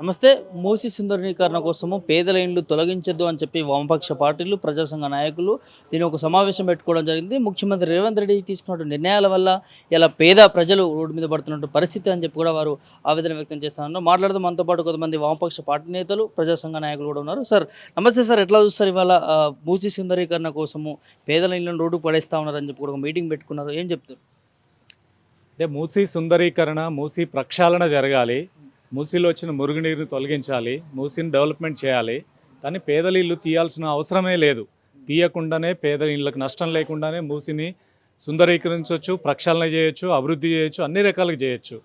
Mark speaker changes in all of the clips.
Speaker 1: నమస్తే మూసి సుందరీకరణ కోసము పేదల ఇండ్లు తొలగించొద్దు అని చెప్పి వామపక్ష పార్టీలు ప్రజాసంఘ నాయకులు దీని ఒక సమావేశం పెట్టుకోవడం జరిగింది. ముఖ్యమంత్రి రేవంత్ రెడ్డి తీసుకున్న నిర్ణయాల వల్ల ఇలా పేద ప్రజలు రోడ్డు మీద పడుతున్న పరిస్థితి అని చెప్పి కూడా వారు ఆవేదన వ్యక్తం చేస్తున్నారు. మాట్లాడుతూ మనతో పాటు కొంతమంది వామపక్ష పార్టీ నేతలు ప్రజాసంఘ నాయకులు కూడా ఉన్నారు. సార్ నమస్తే సార్ ఎట్లా చూస్తారు ఇవాళ మూసి సుందరీకరణ కోసము పేదల ఇళ్ళను రోడ్డు పడేస్తా ఉన్నారని చెప్పి కూడా ఒక మీటింగ్ పెట్టుకున్నారు. ఏం చెప్తారు?
Speaker 2: అంటే మూసీ సుందరీకరణ మూసీ ప్రక్షాళన జరగాలి. మూసీలో వచ్చిన మురుగునీరుని తొలగించాలి మూసీని డెవలప్మెంట్ చేయాలి. కానీ పేదల ఇల్లు తీయాల్సిన అవసరమే లేదు. తీయకుండానే పేద ఇళ్ళకి నష్టం లేకుండానే మూసిని సుందరీకరించవచ్చు ప్రక్షాళన చేయొచ్చు అభివృద్ధి చేయొచ్చు అన్ని రకాలుగా చేయొచ్చు.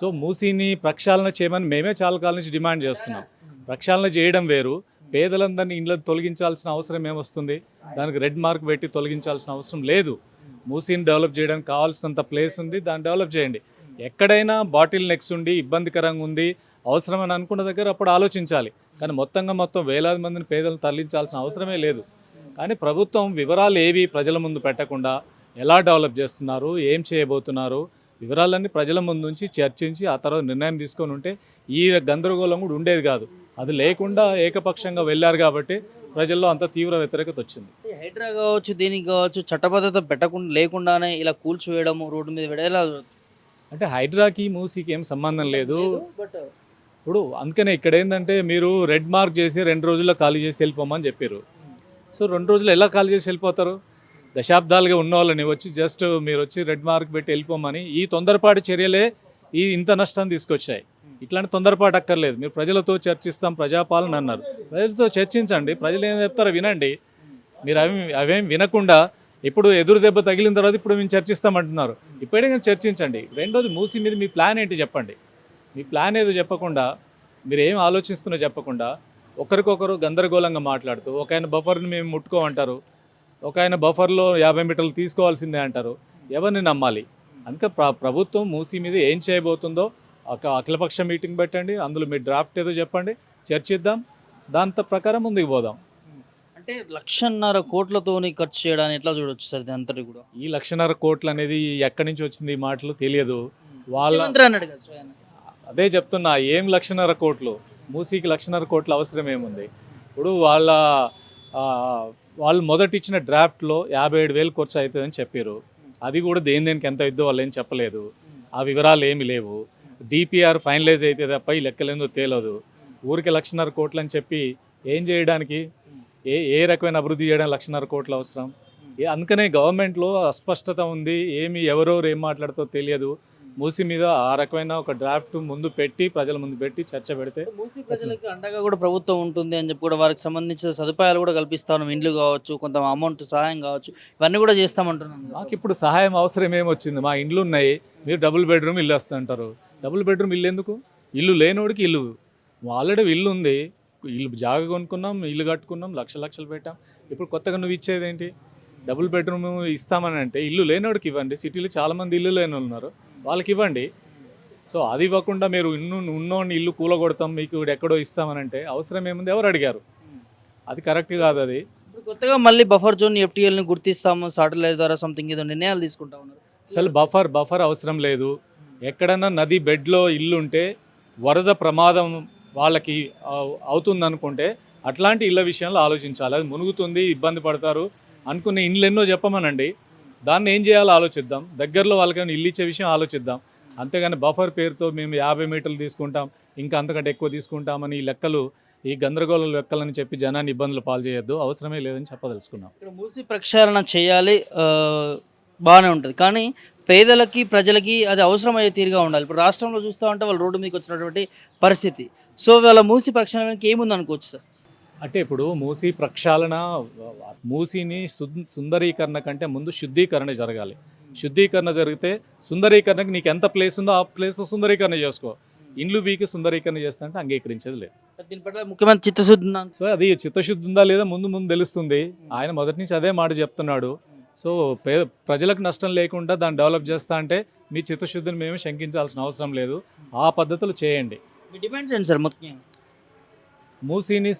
Speaker 2: సో మూసీని ప్రక్షాళన చేయమని మేమే చాలా కాలం నుంచి డిమాండ్ చేస్తున్నాం. ప్రక్షాళన చేయడం వేరు. పేదలందరినీ ఇండ్లను తొలగించాల్సిన అవసరం ఏమొస్తుంది? దానికి రెడ్ మార్క్ పెట్టి తొలగించాల్సిన అవసరం లేదు. మూసీని డెవలప్ చేయడానికి కావాల్సినంత ప్లేస్ ఉంది దాన్ని డెవలప్ చేయండి. ఎక్కడైనా బాటిల్ నెక్స్ ఉండి ఇబ్బందికరంగా ఉంది అవసరమని అనుకున్న దగ్గర అప్పుడు ఆలోచించాలి. కానీ మొత్తంగా మొత్తం వేలాది మందిని పేదలను తరలించాల్సిన అవసరమే లేదు. కానీ ప్రభుత్వం వివరాలు ఏవి ప్రజల ముందు పెట్టకుండా ఎలా డెవలప్ చేస్తున్నారు ఏం చేయబోతున్నారు వివరాలన్నీ ప్రజల ముందు నుంచి చర్చించి ఆ తర్వాత నిర్ణయం తీసుకొని ఉంటే ఈ గందరగోళం కూడా ఉండేది కాదు. అది లేకుండా ఏకపక్షంగా వెళ్ళారు కాబట్టి ప్రజల్లో అంత తీవ్ర వ్యతిరేకత వచ్చింది.
Speaker 1: హైడ్రా కావచ్చు దీనికి కావచ్చు చట్టబద్ధత పెట్టకుండా లేకుండానే ఇలా కూల్చివేయడము రోడ్డు మీద వేయడం
Speaker 2: అంటే హైడ్రాకి మూసీకి ఏం సంబంధం లేదు.
Speaker 1: బట్
Speaker 2: ఇప్పుడు అందుకనే ఇక్కడ ఏంటంటే మీరు రెడ్ మార్క్ చేసి రెండు రోజుల్లో ఖాళీ చేసి వెళ్ళిపోమని చెప్పారు. సో రెండు రోజులు ఎలా ఖాళీ చేసి వెళ్ళిపోతారు? దశాబ్దాలుగా ఉన్న వాళ్ళని వచ్చి జస్ట్ మీరు వచ్చి రెడ్ మార్క్ పెట్టి వెళ్ళిపోమని ఈ తొందరపాటు చర్యలే ఈ ఇంత నష్టాన్ని తీసుకొచ్చాయి. ఇట్లాంటి తొందరపాటు అక్కర్లేదు. మీరు ప్రజలతో చర్చిస్తాం ప్రజాపాలన అన్నారు. ప్రజలతో చర్చించండి. ప్రజలు ఏం చెప్తారో వినండి. మీరు అవి అవేం వినకుండా ఇప్పుడు ఎదురు దెబ్బ తగిలిన తర్వాత ఇప్పుడు మేము చర్చిస్తామంటున్నారు. ఇప్పుడే చర్చించండి. రెండోది మూసి మీద మీ ప్లాన్ ఏంటి చెప్పండి. మీ ప్లాన్ ఏదో చెప్పకుండా మీరు ఏం ఆలోచిస్తున్నా చెప్పకుండా ఒకరికొకరు గందరగోళంగా మాట్లాడుతూ ఒక ఆయన బఫర్ని మేము ముట్టుకోమంటారు ఒక ఆయన బఫర్లో యాభై మీటర్లు తీసుకోవాల్సిందే అంటారు. ఎవరిని నమ్మాలి? అందుకే ప్ర ప్రభుత్వం మూసీ మీద ఏం చేయబోతుందో ఒక అఖిలపక్ష మీటింగ్ పెట్టండి. అందులో మీ డ్రాఫ్ట్ ఏదో చెప్పండి. చర్చిద్దాం. దాని ప్రకారం ముందుకు పోదాం.
Speaker 1: అంటే లక్షన్నర కోట్లతోని ఖర్చు చేయడానికి ఎట్లా చూడొచ్చు సార్ అంతటి కూడా?
Speaker 2: ఈ లక్షన్నర కోట్లు అనేది ఎక్కడి నుంచి వచ్చింది ఈ మాటలు తెలియదు. వాళ్ళ
Speaker 1: అన్నాడు కదా.
Speaker 2: అదే చెప్తున్నా ఏం లక్షన్నర కోట్లు? మూసీకి లక్షన్నర కోట్ల అవసరం ఏముంది? ఇప్పుడు వాళ్ళ వాళ్ళు మొదటి ఇచ్చిన డ్రాఫ్ట్లో యాభై ఏడు వేలు ఖర్చు అవుతుందని చెప్పారు అది కూడా దేని దేనికి ఎంత అయిద్దో వాళ్ళు ఏం చెప్పలేదు. ఆ వివరాలు ఏమి లేవు. డిపిఆర్ ఫైనలైజ్ అయితే తప్ప ఈ లెక్కలేందో తేలదు. ఊరికి లక్షన్నర కోట్లు అని చెప్పి ఏం చేయడానికి ఏ ఏ రకమైన అభివృద్ధి చేయడానికి లక్షన్నర కోట్లు అవసరం? అందుకనే గవర్నమెంట్లో అస్పష్టత ఉంది ఏమి ఎవరెవరు ఏం మాట్లాడుతో తెలియదు. మూసి మీద ఆ రకమైన ఒక డ్రాఫ్ట్ ముందు పెట్టి ప్రజల ముందు పెట్టి చర్చ పెడితే
Speaker 1: మూసీ ప్రజలకు అండగా కూడా ప్రభుత్వం ఉంటుంది అని చెప్పి కూడా వారికి సంబంధించిన సదుపాయాలు కూడా కల్పిస్తాను ఇండ్లు కావచ్చు కొంత అమౌంట్ సహాయం కావచ్చు ఇవన్నీ కూడా చేస్తామంటున్నాను.
Speaker 2: మాకు ఇప్పుడు సహాయం అవసరం ఏమొచ్చింది? మా ఇండ్లు ఉన్నాయి మీరు డబుల్ బెడ్రూమ్ ఇల్లు వస్తుంటారు. డబుల్ బెడ్రూమ్ ఇల్లు ఎందుకు? ఇల్లు లేనోడికి ఇల్లు. ఆల్రెడీ ఇల్లు ఉంది. ఇల్లు జాగా కొనుక్కున్నాం ఇల్లు కట్టుకున్నాం లక్ష లక్షలు పెట్టాం. ఇప్పుడు కొత్తగా నువ్వు ఇచ్చేది ఏంటి? డబుల్ బెడ్రూమ్ ఇస్తామని అంటే ఇల్లు లేనోడికి ఇవ్వండి. సిటీలో చాలామంది ఇల్లు లేని ఉన్నారు. వాళ్ళకి ఇవ్వండి. సో అది ఇవ్వకుండా మీరు ఇన్ను ఉన్నోడిని ఇల్లు కూలగొడతాం మీకు ఎక్కడో ఇస్తామని అంటే అవసరం ఏముంది? ఎవరు అడిగారు? అది కరెక్ట్ కాదు అది.
Speaker 1: కొత్తగా మళ్ళీ బఫర్ జోన్ ఎఫ్టీఎల్ని గుర్తిస్తాము సాటిలైట్ ద్వారా సంథింగ్ ఏదో నిర్ణయాలు తీసుకుంటా ఉన్నారు.
Speaker 2: అసలు బఫర్ బఫర్ అవసరం లేదు. ఎక్కడన్నా నది బెడ్లో ఇల్లు ఉంటే వరద ప్రమాదం వాళ్ళకి అవుతుంది అవుతుందనుకుంటే అట్లాంటి ఇళ్ళ విషయంలో ఆలోచించాలి. అది మునుగుతుంది ఇబ్బంది పడతారు అనుకునే ఇండ్లు ఎన్నో చెప్పమనండి. దాన్ని ఏం చేయాలో ఆలోచిద్దాం. దగ్గరలో వాళ్ళకైనా ఇల్లు ఇచ్చే విషయం ఆలోచిద్దాం. అంతేగాని బఫర్ పేరుతో మేము యాభై మీటర్లు తీసుకుంటాం ఇంకా అంతకంటే ఎక్కువ తీసుకుంటామని ఈ లెక్కలు ఈ గందరగోళ లెక్కలని చెప్పి జనాన్ని ఇబ్బందులు పాలు చేయొద్దు. అవసరమే లేదని చెప్పదలుచుకున్నాం.
Speaker 1: ఇక్కడ మూసి ప్రక్షాళన చేయాలి. బాగానే ఉంటుంది. కానీ పేదలకి ప్రజలకి అది అవసరమయ్యే తీరుగా ఉండాలి. ఇప్పుడు రాష్ట్రంలో చూస్తూ ఉంటే వాళ్ళు రోడ్డు మీదకి వచ్చినటువంటి పరిస్థితి. సో వాళ్ళ మూసి ప్రక్షాళనకి ఏముంది అనుకోవచ్చు సార్?
Speaker 2: అంటే ఇప్పుడు మూసీ ప్రక్షాళన మూసీని సుందరీకరణ కంటే ముందు శుద్ధీకరణ జరగాలి. శుద్ధీకరణ జరిగితే సుందరీకరణకి నీకు ఎంత ప్లేస్ ఉందో ఆ ప్లేస్ సుందరీకరణ చేసుకో. ఇండ్లు బీకి సుందరీకరణ చేస్తా అంటే అంగీకరించేది లేదు.
Speaker 1: దీని పట్ల ముఖ్యమంత్రి చిత్తశుద్ధి?
Speaker 2: సో అది చిత్తశుద్ధి ఉందా లేదా ముందు ముందు తెలుస్తుంది. ఆయన మొదటి నుంచి అదే మాట చెప్తున్నాడు. సో పే ప్రజలకు నష్టం లేకుండా దాన్ని డెవలప్ చేస్తా అంటే మీ చిత్తశుద్ధిని మేము శంకించాల్సిన అవసరం లేదు. ఆ పద్ధతులు చేయండి.
Speaker 1: మీ డిమాండ్స్ ఏంటి సార్ ముఖ్యంగా
Speaker 2: మూసీని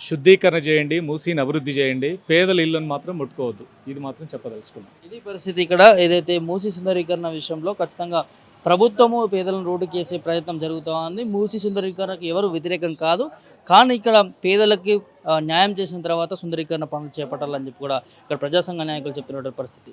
Speaker 2: శుద్ధీకరణ చేయండి మూసీని అభివృద్ధి చేయండి. పేదల ఇళ్ళను మాత్రం ముట్టుకోవద్దు. ఇది మాత్రం చెప్పదలుచుకున్నాం.
Speaker 1: ఇది పరిస్థితి ఇక్కడ. ఏదైతే మూసి సుందరీకరణ విషయంలో ఖచ్చితంగా ప్రభుత్వము పేదలను రోడ్డుకి వేసే ప్రయత్నం జరుగుతూ ఉంది మూసి సుందరీకరణకు ఎవరు వ్యతిరేకం కాదు. కానీ ఇక్కడ పేదలకి న్యాయం చేసిన తర్వాత సుందరీకరణ పనులు చేపట్టాలని చెప్పి కూడా ఇక్కడ ప్రజాసంఘ నాయకులు చెప్తున్నటువంటి పరిస్థితి.